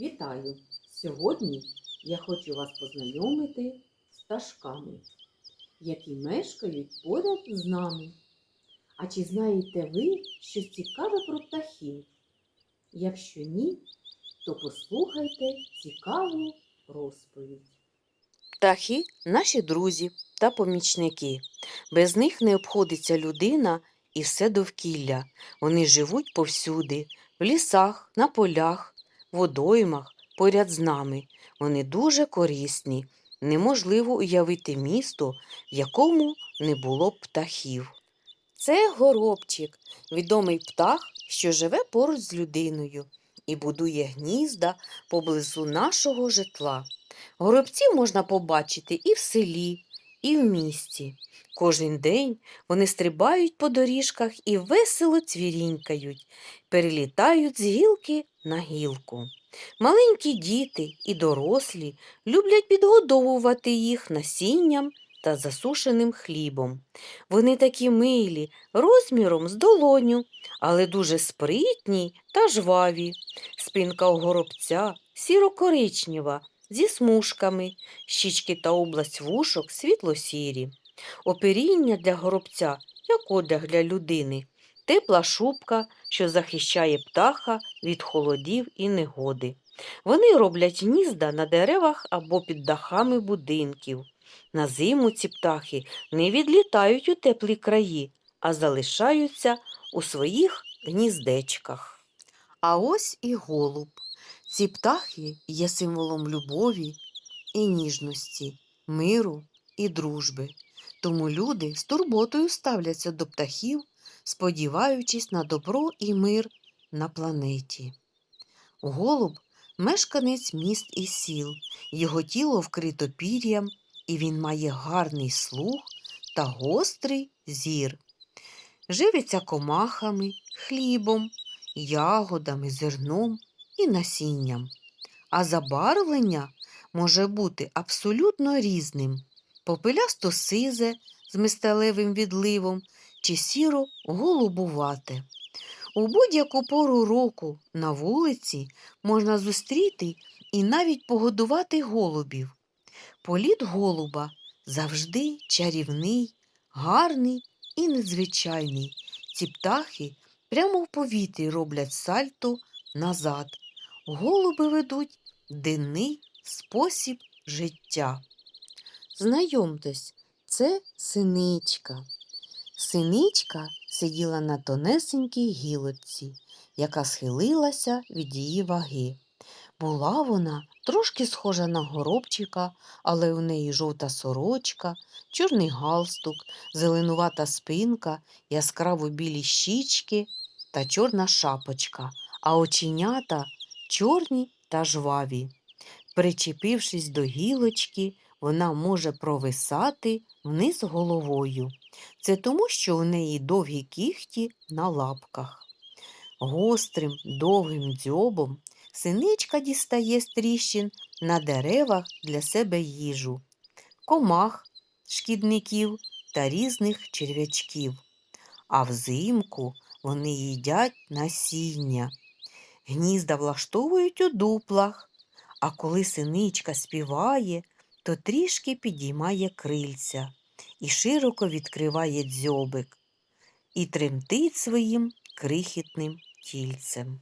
Вітаю! Сьогодні я хочу вас познайомити з пташками, які мешкають поряд з нами. А чи знаєте ви щось цікаве про птахів? Якщо ні, то послухайте цікаву розповідь. Птахи наші друзі та помічники. Без них не обходиться людина і все довкілля. Вони живуть повсюди, в лісах, на полях, водоймах, поряд з нами. Вони дуже корисні. Неможливо уявити місто, в якому не було птахів. Це горобчик, відомий птах, що живе поруч з людиною і будує гнізда поблизу нашого житла. Горобців можна побачити і в селі, і в місті. Кожен день вони стрибають по доріжках і весело цвірінькають, перелітають з гілки на гілку. Маленькі діти і дорослі люблять підгодовувати їх насінням та засушеним хлібом. Вони такі милі, розміром з долоню, але дуже спритні та жваві. Спинка у горобця сіро-коричнева, зі смужками, щічки та область вушок світло-сірі. Оперіння для горобця, як одяг для людини, тепла шубка, що захищає птаха від холодів і негоди. Вони роблять гнізда на деревах або під дахами будинків. На зиму ці птахи не відлітають у теплі краї, а залишаються у своїх гніздечках. А ось і голуб. Ці птахи є символом любові і ніжності, миру і дружби. Тому люди з турботою ставляться до птахів, сподіваючись на добро і мир на планеті. Голуб мешканець міст і сіл, його тіло вкрито пір'ям, і він має гарний слух та гострий зір. Живиться комахами, хлібом, ягодами, зерном і насінням. А забарвлення може бути абсолютно різним попелясто сизе з мисталевим відливом чи сіро голубувате. У будь-яку пору року на вулиці можна зустріти і навіть погодувати голубів. Політ голуба завжди чарівний, гарний і незвичайний. Ці птахи прямо в повітрі роблять сальто назад. Голуби ведуть денний спосіб життя. Знайомтесь, це синичка. Синичка сиділа на тонесенькій гілочці, яка схилилася від її ваги. Була вона трошки схожа на горобчика, але у неї жовта сорочка, чорний галстук, зеленувата спинка, яскраво білі щічки та чорна шапочка, а оченята чорні та жваві. Причепившись до гілочки, вона може провисати вниз головою. Це тому, що у неї довгі кіхті на лапках. Гострим довгим дзьобом синичка дістає з тріщин на деревах для себе їжу, комах, шкідників та різних черв'ячків. А взимку вони їдять насіння. Гнізда влаштовують у дуплах, а коли синичка співає, то трішки підіймає крильця і широко відкриває дзьобик і тремтить своїм крихітним тільцем.